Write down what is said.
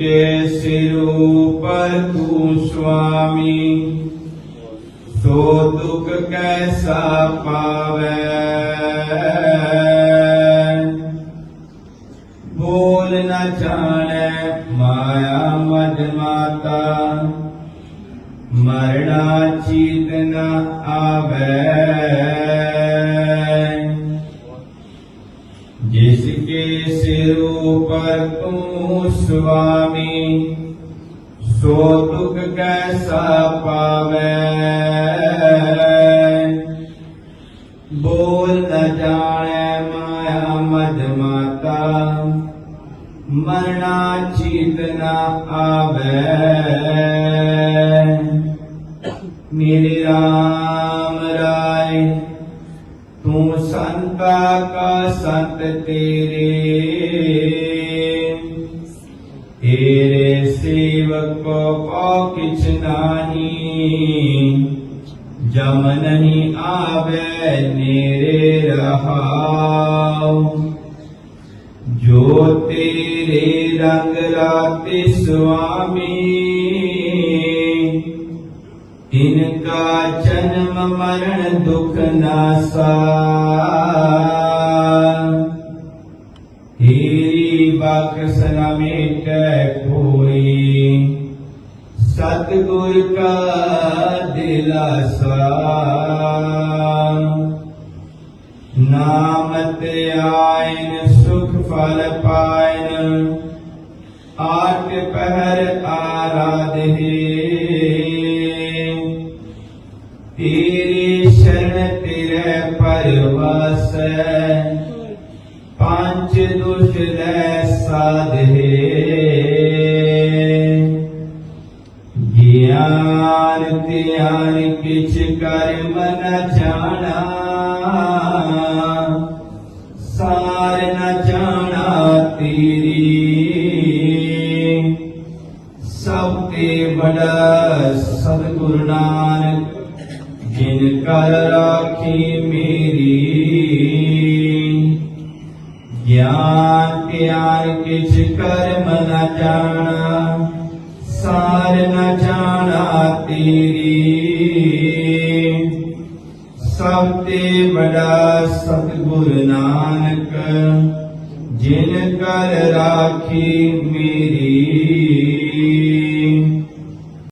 ਜਿਸ ਕੇ ਸਿਰ ਉਪਰ ਤੂੰ ਸੁਆਮੀ। ਸੋ ਦੁਖ ਕੈਸਾ ਪਾਵੈ? ਬੋਲ ਨ ਜਾਣੈ ਮਾਇਆ ਮਦ ਮਾਤਾ। ਮਰਣਾ ਚੀਤ ਨ ਆਵੈ ਜਿਸ ਕੇ ਸਿਰ ਉਪਰ ਤੂੰ ਸੁਆਮੀ, ਸੋ ਦੁਖ ਕੈਸਾ ਪਾਵੈ? ਬੋਲ ਨ ਜਾਣੈ ਮਾਇਆ ਮਦ ਮਾਤਾ ਮਰਣਾ ਚੀਤ ਨ ਆਵੈ। ਮੇਰੇ ਰਾਮ ਰਾਏ ਤੂੰ ਸੰਤਾ ਕਾ ਸੰਤ ਤੇਰੇ। ਤੇਰੇ ਸੇਵਕ ਕੋ ਪਉ ਕਿਛ ਨਾਹੀ। ਜਮ ਨਹੀਂ ਆਵੇ ਨੇਰੇ ਰਹਾਉ। ਜੋ ਤੇਰੇ ਰੰਗ ਰਾਤੇ ਸੁਆਮੀ ਇਨਕਾ ਜਨਮ ਮਰਨ ਦੁਖ ਨਾਸਾ ਹੀਰੀ ਬਖਸ਼ ਨ ਮੇਟੈ ਕੋਈ ਸਤਿਗੁਰ ਕਾ ਦਿਲਾਸਾ ਨਾਮ ਤੇ ਆਇਨ ਸੁਖ ਫਲ ਪਾਇਨ। ਆਠ ਪਹਿਰ ਆਰਾ ਤੇਰੀ ਤੇਰੇ ਪਰਵਾਸ ਪੰਜ ਦੁਸ਼ ਲੈ ਸਾਧੇ। ਗਿਆਨ ਧਿਆਨ ਕਿਛ ਕਰਮ ਨ ਜਾਣਾ। ਸਾਰ ਨ ਜਾਣਾ ਤੇਰੀ। ਸਭ ਤੇ ਬੜਾ ਸਤਿਗੁਰ ਨਾਨਕ ਜਿਨ ਕਰ ਰਾਖੀ ਮੇਰੀ। ਗਿਆਨ ਧਿਆਨ ਕਿਛ ਕਰਮ ਨ ਜਾਣਾ, ਸਾਰ ਨ ਜਾਣਾ ਤੇਰੀ। ਸਭ ਤੇ ਬੜਾ ਸਤਿਗੁਰ ਨਾਨਕ, ਜਿਨ ਕਰ ਰਾਖੀ ਮੇਰੀ।